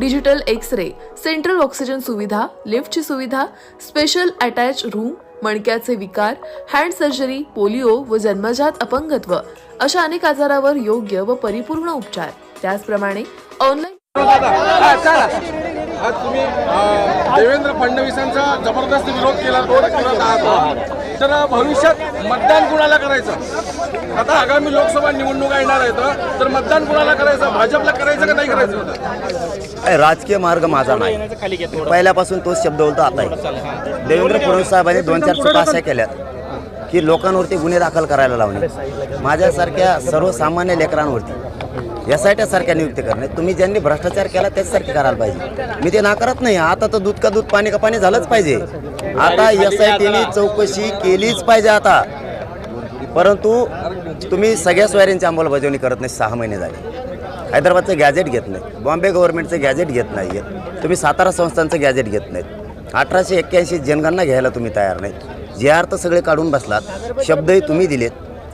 digital X ray central oxygen सुविधा लिफ्टची सुविधा स्पेशल अटॅच रूम मणक्याचे विकार हँड सर्जरी पोलिओ व जन्मजात अपंगत्व अशा अनेक आजारावर योग्य व परिपूर्ण उपचार. त्याचप्रमाणे ऑनलाईन आज तुम्ही देवेंद्र फडणवीसांचा जबरदस्त विरोध केला तर भविष्यात मतदान कुणाला करायचं? आता आगामी लोकसभा निवडणुका येणार आहेत तर मतदान कुणाला करायचं? भाजपला करायचं का नाही करायचं राजकीय मार्ग माझा नाही. पहिल्यापासून तोच शब्द बोलतो आता देवेंद्र फडणवीस साहेबांनी दोन चार चुका अशा केल्यात की लोकांवरती गुन्हे दाखल करायला लावणे. माझ्यासारख्या सर्वसामान्य लेकरांवरती एस आय सारख्या नियुक्ती करणे. तुम्ही ज्यांनी भ्रष्टाचार केला त्याचसारखे करायला पाहिजे. मी ते नाकारत नाही आता तर दूध का दूध पाणी का पाणी झालंच पाहिजे. आता एस आय टीने चौकशी केलीच पाहिजे आता. परंतु तुम्ही सगळ्या सोयऱ्यांची अंमलबजावणी करत नाही सहा महिने झाले. हैदराबादचं गॅजेट घेत नाही बॉम्बे गव्हर्नमेंटचं गॅजेट घेत नाही तुम्ही सातारा संस्थांचं गॅजेट घेत नाहीत. अठराशे एक्क्याऐंशी जनगणना घ्यायला तुम्ही तयार नाहीत. जे अर्थ सगळे काढून बसलात शब्दही तुम्ही दिलेत.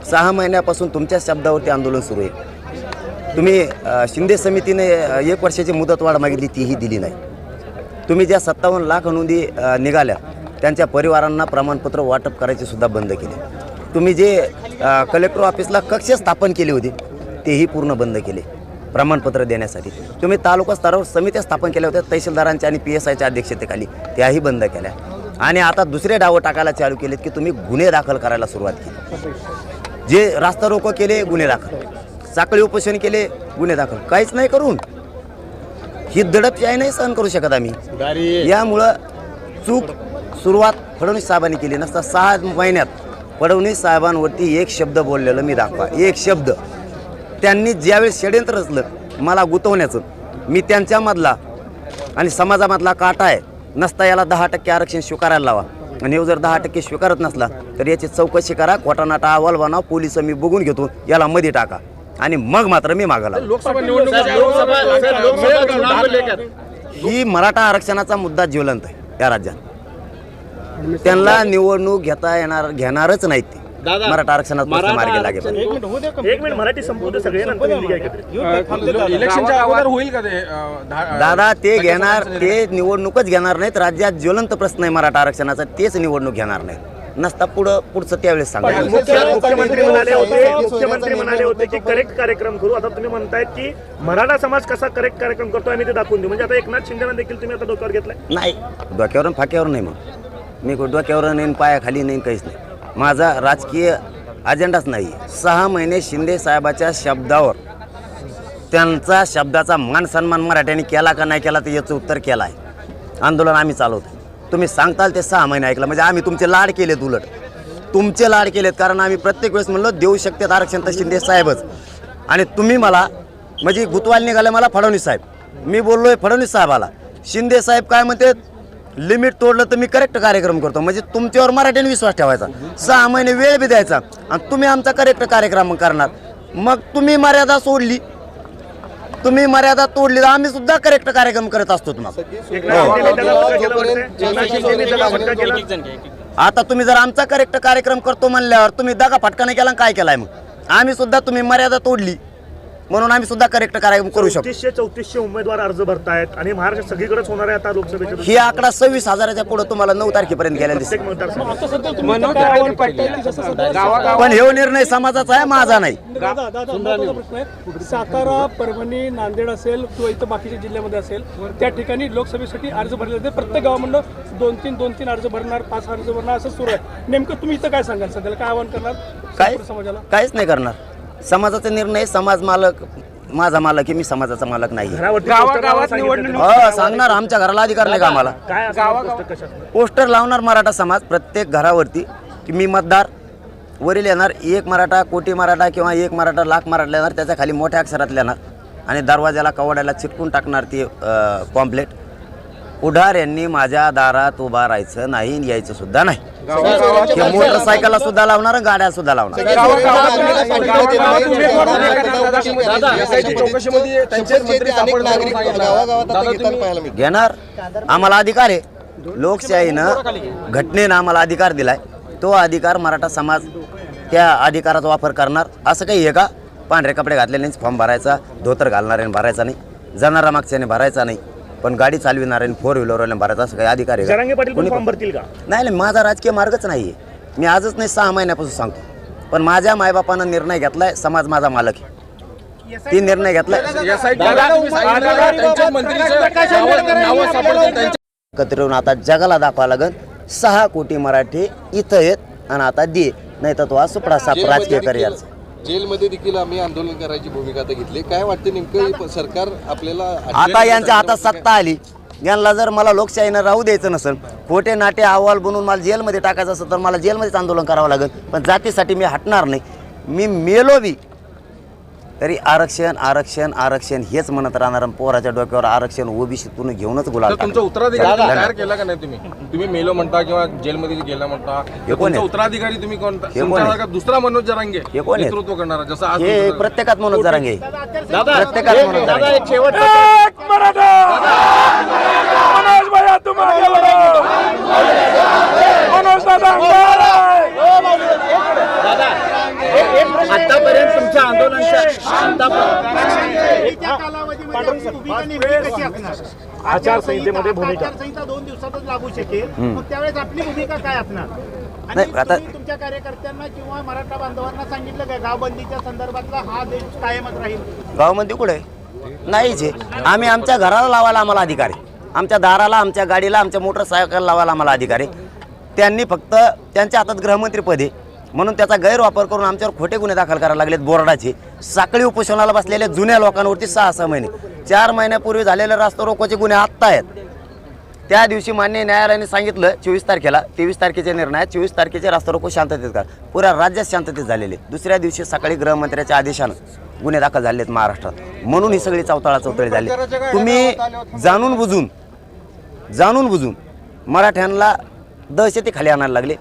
सहा महिन्यापासून तुमच्या शब्दावरती आंदोलन सुरू आहे. तुम्ही शिंदे समितीने एक वर्षाची मुदतवाढ मागितली तीही दिली नाही. तुम्ही ज्या सत्तावन्न लाख नोंदी निघाल्या त्यांच्या परिवारांना प्रमाणपत्र वाटप करायचे सुद्धा बंद केले. तुम्ही जे कलेक्टर ऑफिसला कक्ष स्थापन केले होते तेही पूर्ण बंद केले प्रमाणपत्र देण्यासाठी. तुम्ही तालुका स्तरावर समित्या स्थापन केल्या होत्या तहसीलदारांच्या आणि पी एस आयच्या अध्यक्षतेखाली. त्याही बंद केल्या. आणि आता दुसरे डावं टाकायला चालू केलेत की तुम्ही गुन्हे दाखल करायला सुरुवात केली. जे रास्ता रोको केले गुन्हे दाखल. साखळी उपोषण केले गुन्हे दाखल. काहीच नाही करून. ही दडपशाही नाही सहन करू शकत आम्ही. यामुळं चूक सुरुवात फडणवीस साहेबांनी केली नसता सहा महिन्यात फडणवीस साहेबांवरती एक शब्द बोललेलं मी दाखवा. एक शब्द. त्यांनी ज्यावेळेस षडयंत्र रचलं मला गुतवण्याचं मी त्यांच्यामधला आणि समाजामधला काटा आहे नसता याला दहा टक्के आरक्षण स्वीकारायला लावा. आणि हे जर दहा टक्के स्वीकारत नसला तर याची चौकशी करा कोटानाटा अहवाल बनवा पोलीस मी बघून घेतो याला मध्ये टाका. आणि मग मात्र मी निवडणुका ही मराठा आरक्षणाचा मुद्दा ज्वलंत आहे या राज्यात. त्यांना निवडणूक घेता येणार घेणारच नाहीत ते. मराठा आरक्षणात प्रश्न मार्गी लागेल. एक मिनिट मराठी संपवतो सगळे नंतर हिंदी काय करते इलेक्शनच्या अगोदर होईल का ते अ, धा- दादा ते घेणार ते निवडणूकच घेणार नाहीत राज्यात ज्वलंत प्रश्न आहे मराठा आरक्षणाचा तेच निवडणूक घेणार नाहीत. नसता पुढं पुढचं त्यावेळेस सांगा. मुख्य- मुख्यमंत्री म्हणाले होते मुख्यमंत्री म्हणाले होते की करेक्ट कार्यक्रम करू. आता तुम्ही म्हणतायत की मराठा समाज कसा करेक्ट कार्यक्रम करतो आम्ही ते दाखवून देऊ. म्हणजे आता एकनाथ शिंदेना देखील तुम्ही आता डोक्यावर घेतलाय? नाही डोक्यावरून फाक्यावर नाही मग. मी कुठं डोक्यावर नाही पायाखाली नाही काहीच नाही. माझा राजकीय अजेंडाच नाही सहा महिने शिंदे साहेबाच्या शब्दावर त्यांचा शब्दाचा मान सन्मान मराठ्यांनी केला का नाही केला तर याचं उत्तर केलं आहे आंदोलन आम्ही चालवतो तुम्ही सांगताल ते सहा महिने ऐकलं म्हणजे आम्ही तुमचे लाड केलेत उलट. तुमचे लाड केलेत कारण आम्ही प्रत्येक वेळेस म्हणलो देऊ शकतात आरक्षण तर शिंदे साहेबच. आणि तुम्ही मला म्हणजे गुतवाल निघाले मला फडणवीस साहेब. मी बोललो आहे फडणवीस साहेबाला. शिंदे साहेब काय म्हणतात? लिमिट तोडलं तर मी करेक्ट कार्यक्रम करतो. म्हणजे तुमच्यावर मराठीने विश्वास ठेवायचा. सहा महिने वेळ बी द्यायचा. आणि तुम्ही आमचा करेक्ट कार्यक्रम करणार. मग तुम्ही मर्यादा सोडली. तुम्ही मर्यादा तोडली. तर आम्ही सुद्धा करेक्ट कार्यक्रम करत असतो तुम्हाला. आता तुम्ही जर आमचा करेक्ट कार्यक्रम करतो म्हणल्यावर तुम्ही दगा फटकाने केला आणि काय केलाय मग? आम्ही सुद्धा तुम्ही मर्यादा तोडली. म्हणून आम्ही सुद्धा करेक्ट कार्यक्रम करू शकतो. चौतीसशे चौतीसशे उमेदवार अर्ज भरतायत आणि महाराष्ट्र सगळीकडेच होणार आहे आता लोकसभेच्या ही आकडा सव्वीस हजाराच्या पुढे तुम्हाला नऊ तारखेपर्यंत गेल्या दिसत प्रत्येक मतदारसंघात पण हे निर्णय समाजाचा आहे माझा नाही. दादा दादा महत्त्वाचा प्रश्न आहे. सातारा परभणी नांदेड असेल किंवा इथं बाकीच्या जिल्ह्यामध्ये असेल त्या ठिकाणी लोकसभेसाठी अर्ज भरले जाते प्रत्येक गावामधनं दोन तीन दोन तीन अर्ज भरणार पाच अर्ज भरणार असं सुरू आहे. नेमकं तुम्ही इथं काय सांगाल सध्याला? काय आवाहन करणार काय? संपूर्ण समाजाला? काहीच नाही करणार. समाजाचा निर्णय समाज मालक माझा मालक आहे मी समाजाचा मालक नाही हो सांगणार आमच्या घराला अधिकार नाही का आम्हाला? काय पोस्टर लावणार मराठा समाज प्रत्येक घरावरती की मी मतदार वरील येणार एक मराठा कोटी मराठा किंवा एक मराठा लाख मराठा येणार त्याच्याखाली मोठ्या अक्षरात लिहिणार. आणि दरवाजाला कवाड्याला चिटकून टाकणार ती पॉम्पलेट. पुढाऱ्यांनी माझ्या दारात उभा राहायचं नाही यायचं सुद्धा नाही. मोटरसायकलला सुद्धा लावणार आणि गाड्या सुद्धा लावणार. घेणार. आम्हाला अधिकार आहे. लोकशाहीनं घटनेनं आम्हाला अधिकार दिलाय. तो अधिकार मराठा समाज त्या अधिकाराचा वापर करणार. असं काही आहे का? पांढरे कपडे घातलेल्यानेच फॉर्म भरायचा धोतर घालणाऱ्याने भरायचा नाही. जाणारा मागच्याने भरायचा नाही. पण गाडी चालविणाऱ्याने फोर व्हीलरवाल्याने भरायचा असं काही अधिकार आहे जरांगे का पाटील पण कोणी फॉर्म पण- भरतील का? नाही नाही माझा राजकीय मार्गच नाही मी आजच नाही सहा महिन्यापासून सांगतो. पण माझ्या मायबापानं निर्णय घेतलाय समाज माझा मालक आहे. ती निर्णय घेतलाय. एकत्र येऊन आता जगाला दाखवा लागन. सहा कोटी मराठी इथं आहेत आणि आता दे नाही तर तो हा सुपडा साप राजकीय करिअरचा. जेलमध्ये देखील आम्ही आंदोलन करायची भूमिका आता घेतली. काय वाटतं नेमकं सरकार आपल्याला आता यांच्या हातात सत्ता आली. यांना जर मला लोकशाहीनं राहू द्यायचं नसेल खोटे नाटे अहवाल बनवून मला जेलमध्ये टाकायचं असेल तर मला जेलमध्येच आंदोलन करावं लागेल. पण जातीसाठी मी हटणार नाही. मी मेलो बी तरी आरक्षण आरक्षण आरक्षण हेच म्हणत राहणार आणि पोराच्या डोक्यावर आरक्षण ओबीसीतून घेऊनच गुलाल तर तुमचं टाकणार. उत्तराधिकारी तयार केला का नाही तुम्ही? तुम्ही मेलो म्हणता किंवा जेलमध्ये गेला म्हणता. तर कोण आहे? उत्तराधिकारी तुम्ही कोण? कोण आहे? तुमच्यासारखा दुसरा मनोज जरांगे हे कोण आहे? नेतृत्व करणारा जसं आज हे तुमचं- प्रत्येकात मनोज जरांगे. प्रत्येकात एक- मनोज दादा जरांगे. एक शेवट एक मराठा. मनोज भैया मनोज दादा आमदार आहे. आतापर्यंत तुमच्या त्या कालावधीमध्ये आपली भूमिका नेमकी कशी असणार? आचारसंहितेमध्ये भूमिका. आचारसंहिता दोन दिवसातच लागू शकेल. मग त्यावेळेस आपली भूमिका काय असणार? आणि नाही, आता- तुम्ही तुमच्या कार्यकर्त्यांना किंवा मराठा बांधवांना सांगितलं काय? गावबंदीच्या संदर्भातला हा देश कायमच राहील. गावामध्ये कुठे? नाहीच आहे. आम्ही आमच्या घराला लावायला आम्हाला अधिकार आहे. आमच्या दाराला आमच्या गाडीला आमच्या मोटरसायकल लावायला आम्हाला अधिकार आहे. त्यांनी फक्त त्यांच्या हातात गृहमंत्रीपद आहे. म्हणून त्याचा गैरवापर करून आमच्यावर खोटे गुन्हे दाखल करायला लागलेत बोर्डाचे. साखळी उपोषणाला बसलेल्या जुन्या लोकांवरती सहा सहा महिने. चार महिन्यापूर्वी झालेले रास्ता रोकोचे गुन्हे आत्ता आहेत. त्या दिवशी मान्य न्यायालयाने सांगितलं चोवीस तारखेला तेवीस तारखेच्या निर्णय चोवीस तारखेचे रास्ता रोको शांततेत का पुऱ्या राज्यात शांततेत झालेले दुसऱ्या दिवशी सकाळी गृहमंत्र्याच्या आदेशानं गुन्हे दाखल झाले आहेत महाराष्ट्रात. म्हणून ही सगळी चौताळा चौतळी झाली. तुम्ही जाणून बुजून जाणून बुजून मराठ्यांना दहशती खाली आणायला लागले.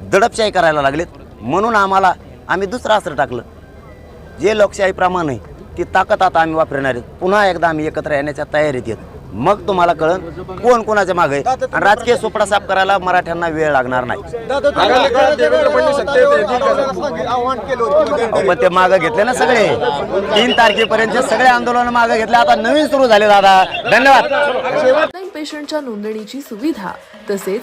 दडपशाही करायला लागलेत. म्हणून आम्हाला आम्ही दुसरं अस्त्र टाकलं. जे लोकशाहीप्रमाणे आहे ती ताकद आता आम्ही वापरणार आहेत. पुन्हा एकदा आम्ही एकत्र येण्याच्या तयारीत येत मग तुम्हाला कळन कोण कोणाच्या मागे आहे. आणि राजकीय सुपडा साफ करायला मराठ्यांना वेळ लागणार नाही. पण ते मागं घेतले ना सगळे. तीन तारखेपर्यंत सगळे आंदोलन मागं घेतले आता नवीन सुरू झाले दादा. धन्यवाद. पेशंटच्या नोंदणीची सुविधा तसेच